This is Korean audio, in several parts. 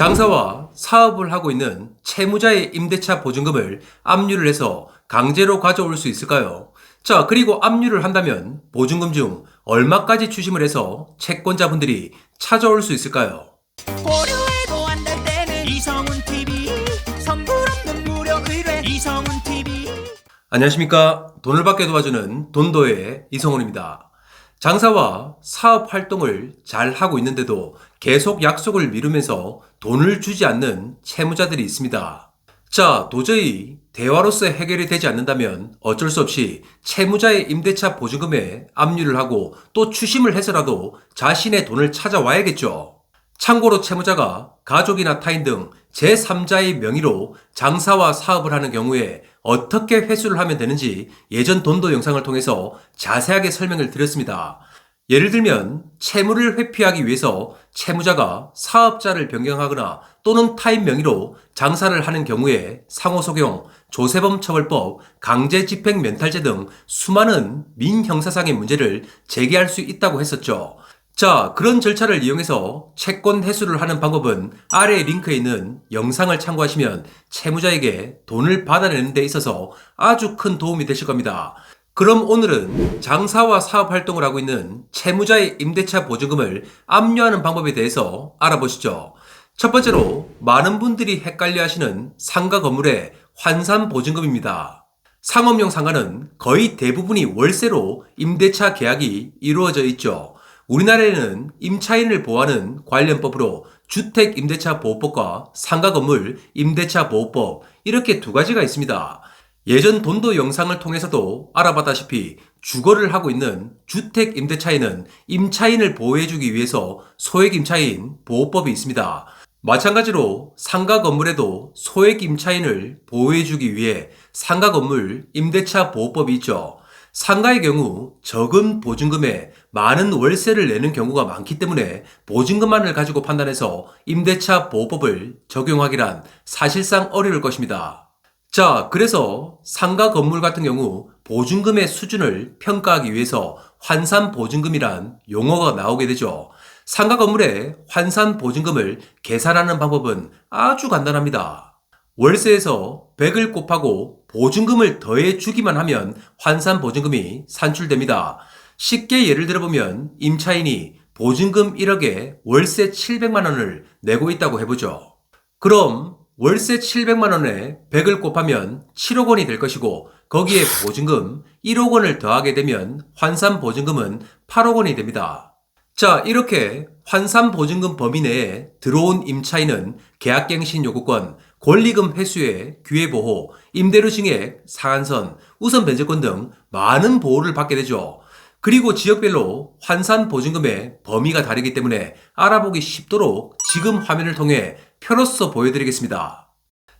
장사와 사업을 하고 있는 채무자의 임대차 보증금을 압류를 해서 강제로 가져올 수 있을까요? 자, 그리고 압류를 한다면 보증금 중 얼마까지 추심을 해서 채권자분들이 찾아올 수 있을까요? 고려해도 안될 때는 이성훈 TV 선불 없는 무료 의뢰 이성훈 TV 안녕하십니까. 돈을 받게 도와주는 돈도의 이성훈입니다. 장사와 사업 활동을 잘 하고 있는데도 계속 약속을 미루면서 돈을 주지 않는 채무자들이 있습니다. 자, 도저히 대화로서 해결이 되지 않는다면 어쩔 수 없이 채무자의 임대차 보증금에 압류를 하고 또 추심을 해서라도 자신의 돈을 찾아와야겠죠. 참고로 채무자가 가족이나 타인 등 제3자의 명의로 장사와 사업을 하는 경우에 어떻게 회수를 하면 되는지 예전 돈도 영상을 통해서 자세하게 설명을 드렸습니다. 예를 들면 채무를 회피하기 위해서 채무자가 사업자를 변경하거나 또는 타인 명의로 장사를 하는 경우에 상호소경, 조세범 처벌법, 강제집행 면탈제 등 수많은 민형사상의 문제를 제기할 수 있다고 했었죠. 자, 그런 절차를 이용해서 채권 회수를 하는 방법은 아래 링크에 있는 영상을 참고하시면 채무자에게 돈을 받아내는 데 있어서 아주 큰 도움이 되실 겁니다. 그럼 오늘은 장사와 사업 활동을 하고 있는 채무자의 임대차 보증금을 압류하는 방법에 대해서 알아보시죠. 첫 번째로 많은 분들이 헷갈려 하시는 상가 건물의 환산 보증금입니다. 상업용 상가는 거의 대부분이 월세로 임대차 계약이 이루어져 있죠. 우리나라에는 임차인을 보호하는 관련법으로 주택 임대차 보호법과 상가 건물 임대차 보호법 이렇게 두 가지가 있습니다. 예전 돈도 영상을 통해서도 알아봤다시피 주거를 하고 있는 주택 임대차에는 임차인을 보호해주기 위해서 소액 임차인 보호법이 있습니다. 마찬가지로 상가 건물에도 소액 임차인을 보호해주기 위해 상가 건물 임대차 보호법이 있죠. 상가의 경우 적은 보증금에 많은 월세를 내는 경우가 많기 때문에 보증금만을 가지고 판단해서 임대차 보호법을 적용하기란 사실상 어려울 것입니다. 자, 그래서 상가 건물 같은 경우 보증금의 수준을 평가하기 위해서 환산 보증금이란 용어가 나오게 되죠. 상가 건물의 환산 보증금을 계산하는 방법은 아주 간단합니다. 월세에서 100을 곱하고 보증금을 더해 주기만 하면 환산 보증금이 산출됩니다. 쉽게 예를 들어보면 임차인이 보증금 1억에 월세 700만 원을 내고 있다고 해보죠. 그럼 월세 700만 원에 100을 곱하면 7억 원이 될 것이고 거기에 보증금 1억 원을 더하게 되면 환산 보증금은 8억 원이 됩니다. 자, 이렇게 환산 보증금 범위 내에 들어온 임차인은 계약갱신 요구권, 권리금 회수의 기회보호, 임대료 증액, 상한선, 우선 변제권 등 많은 보호를 받게 되죠. 그리고 지역별로 환산 보증금의 범위가 다르기 때문에 알아보기 쉽도록 지금 화면을 통해 표로서 보여드리겠습니다.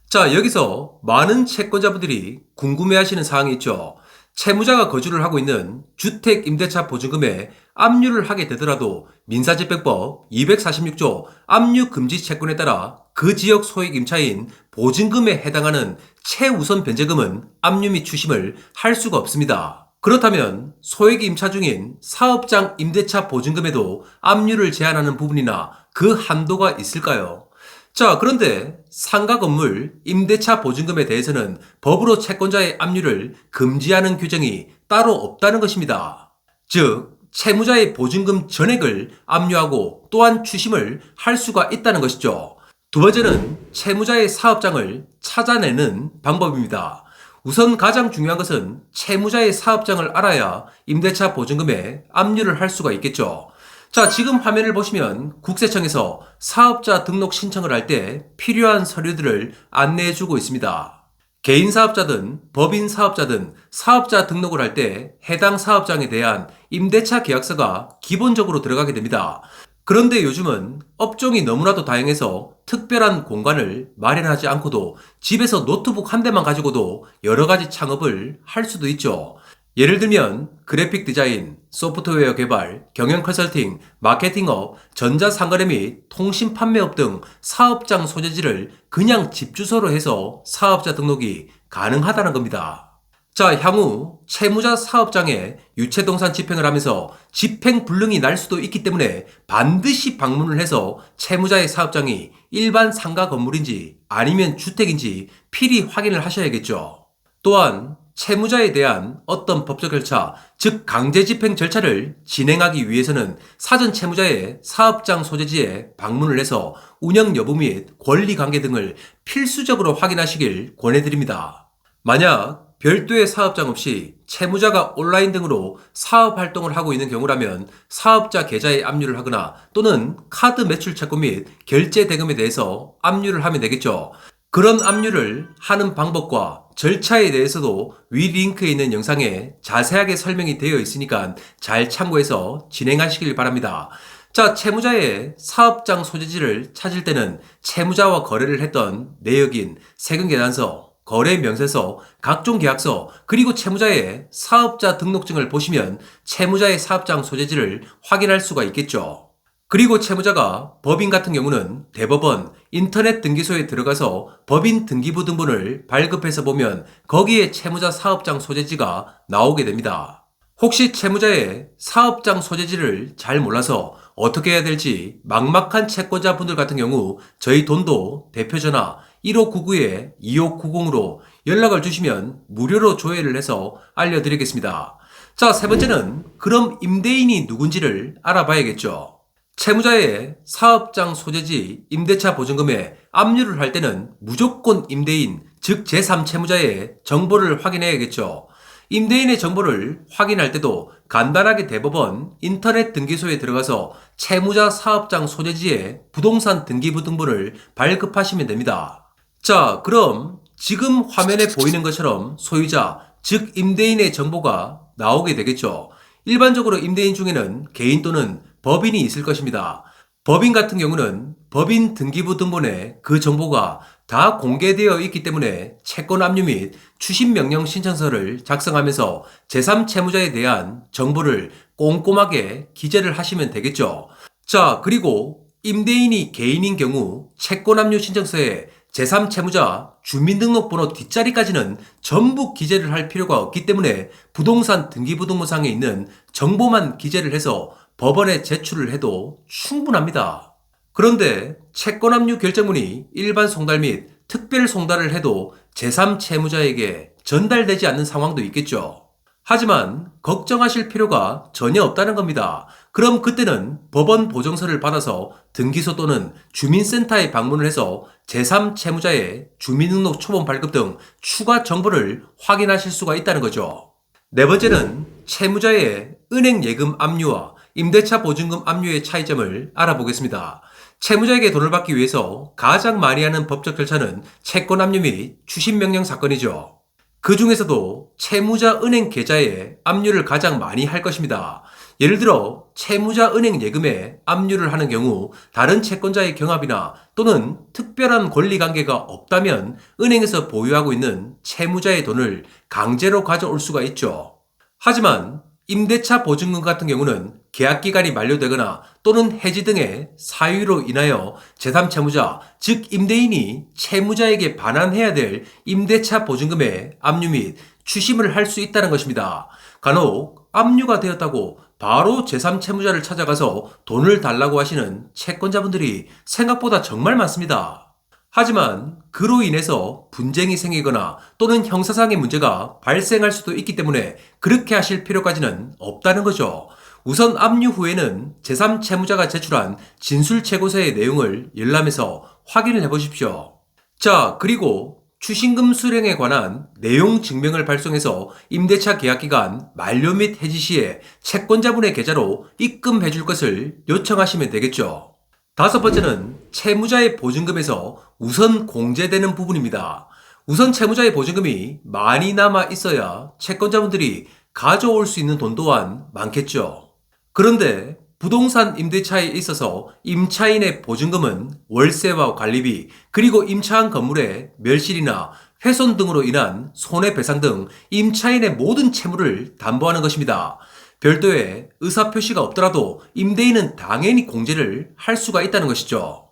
자, 여기서 많은 채권자분들이 궁금해하시는 사항이 있죠. 채무자가 거주를 하고 있는 주택 임대차 보증금에 압류를 하게 되더라도 민사집행법 246조 압류 금지 채권에 따라 그 지역 소액 임차인 보증금에 해당하는 최우선 변제금은 압류 및 추심을 할 수가 없습니다. 그렇다면 소액 임차 중인 사업장 임대차 보증금에도 압류를 제한하는 부분이나 그 한도가 있을까요? 자, 그런데 상가 건물 임대차 보증금에 대해서는 법으로 채권자의 압류를 금지하는 규정이 따로 없다는 것입니다. 즉, 채무자의 보증금 전액을 압류하고 또한 추심을 할 수가 있다는 것이죠. 두 번째는 채무자의 사업장을 찾아내는 방법입니다. 우선 가장 중요한 것은 채무자의 사업장을 알아야 임대차 보증금에 압류를 할 수가 있겠죠. 자, 지금 화면을 보시면 국세청에서 사업자 등록 신청을 할 때 필요한 서류들을 안내해 주고 있습니다. 개인 사업자든 법인 사업자든 사업자 등록을 할 때 해당 사업장에 대한 임대차 계약서가 기본적으로 들어가게 됩니다. 그런데 요즘은 업종이 너무나도 다양해서 특별한 공간을 마련하지 않고도 집에서 노트북 한 대만 가지고도 여러 가지 창업을 할 수도 있죠. 예를 들면 그래픽 디자인, 소프트웨어 개발, 경영 컨설팅, 마케팅업, 전자상거래 및 통신 판매업 등 사업장 소재지를 그냥 집 주소로 해서 사업자 등록이 가능하다는 겁니다. 자, 향후 채무자 사업장에 유체동산 집행을 하면서 집행 불능이 날 수도 있기 때문에 반드시 방문을 해서 채무자의 사업장이 일반 상가 건물인지 아니면 주택인지 필히 확인을 하셔야겠죠. 또한 채무자에 대한 어떤 법적 절차, 즉 강제 집행 절차를 진행하기 위해서는 사전 채무자의 사업장 소재지에 방문을 해서 운영 여부 및 권리 관계 등을 필수적으로 확인하시길 권해드립니다. 만약 별도의 사업장 없이 채무자가 온라인 등으로 사업 활동을 하고 있는 경우라면 사업자 계좌에 압류를 하거나 또는 카드 매출 채권 및 결제 대금에 대해서 압류를 하면 되겠죠. 그런 압류를 하는 방법과 절차에 대해서도 위 링크에 있는 영상에 자세하게 설명이 되어 있으니까 잘 참고해서 진행하시길 바랍니다. 자, 채무자의 사업장 소재지를 찾을 때는 채무자와 거래를 했던 내역인 세금계산서, 거래 명세서, 각종 계약서, 그리고 채무자의 사업자 등록증을 보시면 채무자의 사업장 소재지를 확인할 수가 있겠죠. 그리고 채무자가 법인 같은 경우는 대법원 인터넷 등기소에 들어가서 법인 등기부 등본을 발급해서 보면 거기에 채무자 사업장 소재지가 나오게 됩니다. 혹시 채무자의 사업장 소재지를 잘 몰라서 어떻게 해야 될지 막막한 채권자 분들 같은 경우 저희 돈도 대표전화 1599-2590으로 연락을 주시면 무료로 조회를 해서 알려드리겠습니다. 자, 세 번째는 그럼 임대인이 누군지를 알아봐야겠죠. 채무자의 사업장 소재지 임대차 보증금에 압류를 할 때는 무조건 임대인, 즉 제3채무자의 정보를 확인해야겠죠. 임대인의 정보를 확인할 때도 간단하게 대법원 인터넷 등기소에 들어가서 채무자 사업장 소재지의 부동산 등기부 등본을 발급하시면 됩니다. 자, 그럼 지금 화면에 보이는 것처럼 소유자, 즉 임대인의 정보가 나오게 되겠죠. 일반적으로 임대인 중에는 개인 또는 법인이 있을 것입니다. 법인 같은 경우는 법인 등기부 등본에 그 정보가 다 공개되어 있기 때문에 채권 압류 및 추심 명령 신청서를 작성하면서 제3 채무자에 대한 정보를 꼼꼼하게 기재를 하시면 되겠죠. 자, 그리고 임대인이 개인인 경우 채권 압류 신청서에 제3 채무자 주민등록번호 뒷자리까지는 전부 기재를 할 필요가 없기 때문에 부동산 등기부등본상에 있는 정보만 기재를 해서 법원에 제출을 해도 충분합니다. 그런데 채권 압류 결정문이 일반 송달 및 특별 송달을 해도 제3채무자에게 전달되지 않는 상황도 있겠죠. 하지만 걱정하실 필요가 전혀 없다는 겁니다. 그럼 그때는 법원 보정서를 받아서 등기소 또는 주민센터에 방문을 해서 제3채무자의 주민등록 초본 발급 등 추가 정보를 확인하실 수가 있다는 거죠. 네 번째는 채무자의 은행 예금 압류와 임대차 보증금 압류의 차이점을 알아보겠습니다. 채무자에게 돈을 받기 위해서 가장 많이 하는 법적 절차는 채권 압류 및 추심 명령 사건이죠. 그 중에서도 채무자 은행 계좌에 압류를 가장 많이 할 것입니다. 예를 들어 채무자 은행 예금에 압류를 하는 경우 다른 채권자의 경합이나 또는 특별한 권리 관계가 없다면 은행에서 보유하고 있는 채무자의 돈을 강제로 가져올 수가 있죠. 하지만 임대차 보증금 같은 경우는 계약 기간이 만료되거나 또는 해지 등의 사유로 인하여 제3 채무자, 즉 임대인이 채무자에게 반환해야 될 임대차 보증금의 압류 및 추심을 할 수 있다는 것입니다. 간혹 압류가 되었다고 바로 제3 채무자를 찾아가서 돈을 달라고 하시는 채권자분들이 생각보다 정말 많습니다. 하지만 그로 인해서 분쟁이 생기거나 또는 형사상의 문제가 발생할 수도 있기 때문에 그렇게 하실 필요까지는 없다는 거죠. 우선 압류 후에는 제3채무자가 제출한 진술 채고서의 내용을 열람해서 확인을 해보십시오. 자, 그리고 추신금 수령에 관한 내용 증명을 발송해서 임대차 계약 기간 만료 및 해지 시에 채권자분의 계좌로 입금해 줄 것을 요청하시면 되겠죠. 다섯 번째는 채무자의 보증금에서 우선 공제되는 부분입니다. 우선 채무자의 보증금이 많이 남아 있어야 채권자분들이 가져올 수 있는 돈 또한 많겠죠. 그런데 부동산 임대차에 있어서 임차인의 보증금은 월세와 관리비 그리고 임차한 건물의 멸실이나 훼손 등으로 인한 손해배상 등 임차인의 모든 채무를 담보하는 것입니다. 별도의 의사표시가 없더라도 임대인은 당연히 공제를 할 수가 있다는 것이죠.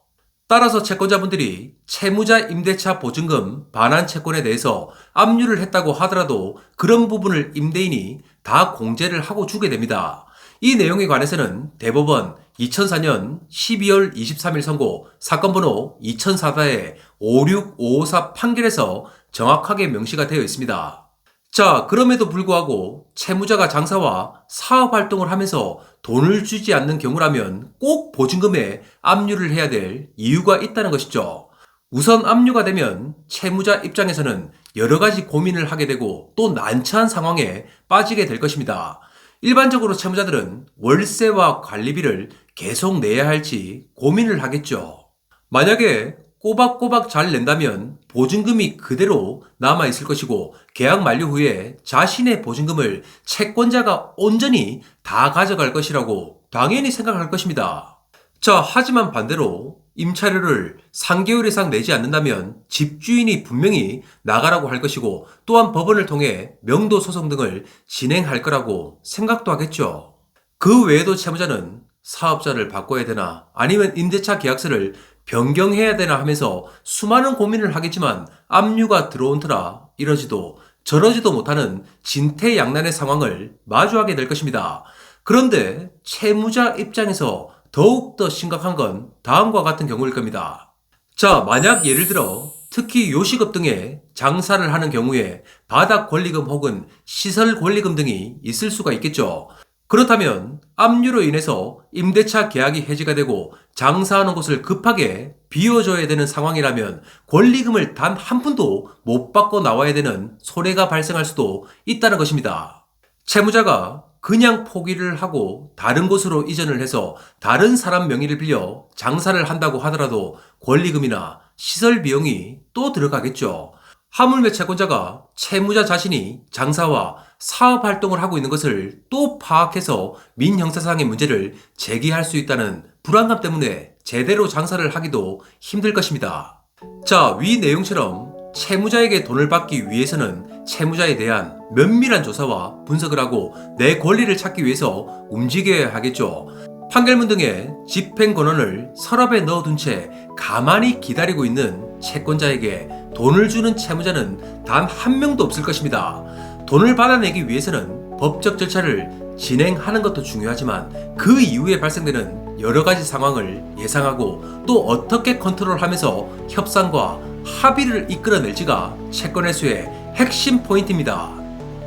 따라서 채권자분들이 채무자 임대차 보증금 반환 채권에 대해서 압류를 했다고 하더라도 그런 부분을 임대인이 다 공제를 하고 주게 됩니다. 이 내용에 관해서는 대법원 2004년 12월 23일 선고 사건 번호 2004-56554 판결에서 정확하게 명시가 되어 있습니다. 자, 그럼에도 불구하고 채무자가 장사와 사업 활동을 하면서 돈을 주지 않는 경우라면 꼭 보증금에 압류를 해야 될 이유가 있다는 것이죠. 우선 압류가 되면 채무자 입장에서는 여러 가지 고민을 하게 되고 또 난처한 상황에 빠지게 될 것입니다. 일반적으로 채무자들은 월세와 관리비를 계속 내야 할지 고민을 하겠죠. 만약에 꼬박꼬박 잘 낸다면 보증금이 그대로 남아 있을 것이고 계약 만료 후에 자신의 보증금을 채권자가 온전히 다 가져갈 것이라고 당연히 생각할 것입니다. 자, 하지만 반대로 임차료를 3개월 이상 내지 않는다면 집주인이 분명히 나가라고 할 것이고 또한 법원을 통해 명도 소송 등을 진행할 거라고 생각도 하겠죠. 그 외에도 채무자는 사업자를 바꿔야 되나 아니면 임대차 계약서를 변경해야 되나 하면서 수많은 고민을 하겠지만 압류가 들어온 터라 이러지도 저러지도 못하는 진퇴양난의 상황을 마주하게 될 것입니다. 그런데 채무자 입장에서 더욱더 심각한 건 다음과 같은 경우일 겁니다. 자, 만약 예를 들어 특히 요식업 등의 장사를 하는 경우에 바닥 권리금 혹은 시설 권리금 등이 있을 수가 있겠죠. 그렇다면 압류로 인해서 임대차 계약이 해지가 되고 장사하는 곳을 급하게 비워줘야 되는 상황이라면 권리금을 단 한 푼도 못 받고 나와야 되는 손해가 발생할 수도 있다는 것입니다. 채무자가 그냥 포기를 하고 다른 곳으로 이전을 해서 다른 사람 명의를 빌려 장사를 한다고 하더라도 권리금이나 시설 비용이 또 들어가겠죠. 하물며 채권자가 채무자 자신이 장사와 사업 활동을 하고 있는 것을 또 파악해서 민형사상의 문제를 제기할 수 있다는 불안감 때문에 제대로 장사를 하기도 힘들 것입니다. 자, 위 내용처럼 채무자에게 돈을 받기 위해서는 채무자에 대한 면밀한 조사와 분석을 하고 내 권리를 찾기 위해서 움직여야 하겠죠. 판결문 등의 집행 권한을 서랍에 넣어둔 채 가만히 기다리고 있는 채권자에게 돈을 주는 채무자는 단 한 명도 없을 것입니다. 돈을 받아내기 위해서는 법적 절차를 진행하는 것도 중요하지만 그 이후에 발생되는 여러 가지 상황을 예상하고 또 어떻게 컨트롤하면서 협상과 합의를 이끌어낼지가 채권 회수의 핵심 포인트입니다.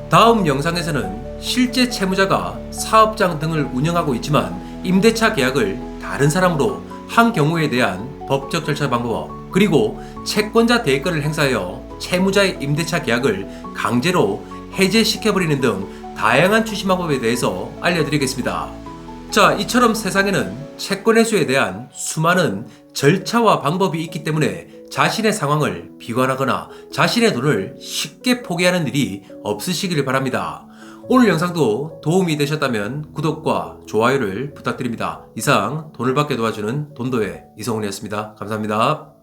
다음 영상에서는 실제 채무자가 사업장 등을 운영하고 있지만 임대차 계약을 다른 사람으로 한 경우에 대한 법적 절차 방법 그리고 채권자 대가를 행사하여 채무자의 임대차 계약을 강제로 해제시켜버리는 등 다양한 추심 방법에 대해서 알려드리겠습니다. 자, 이처럼 세상에는 채권 회수에 대한 수많은 절차와 방법이 있기 때문에 자신의 상황을 비관하거나 자신의 돈을 쉽게 포기하는 일이 없으시기를 바랍니다. 오늘 영상도 도움이 되셨다면 구독과 좋아요를 부탁드립니다. 이상 돈을 받게 도와주는 돈도의 이성훈이었습니다. 감사합니다.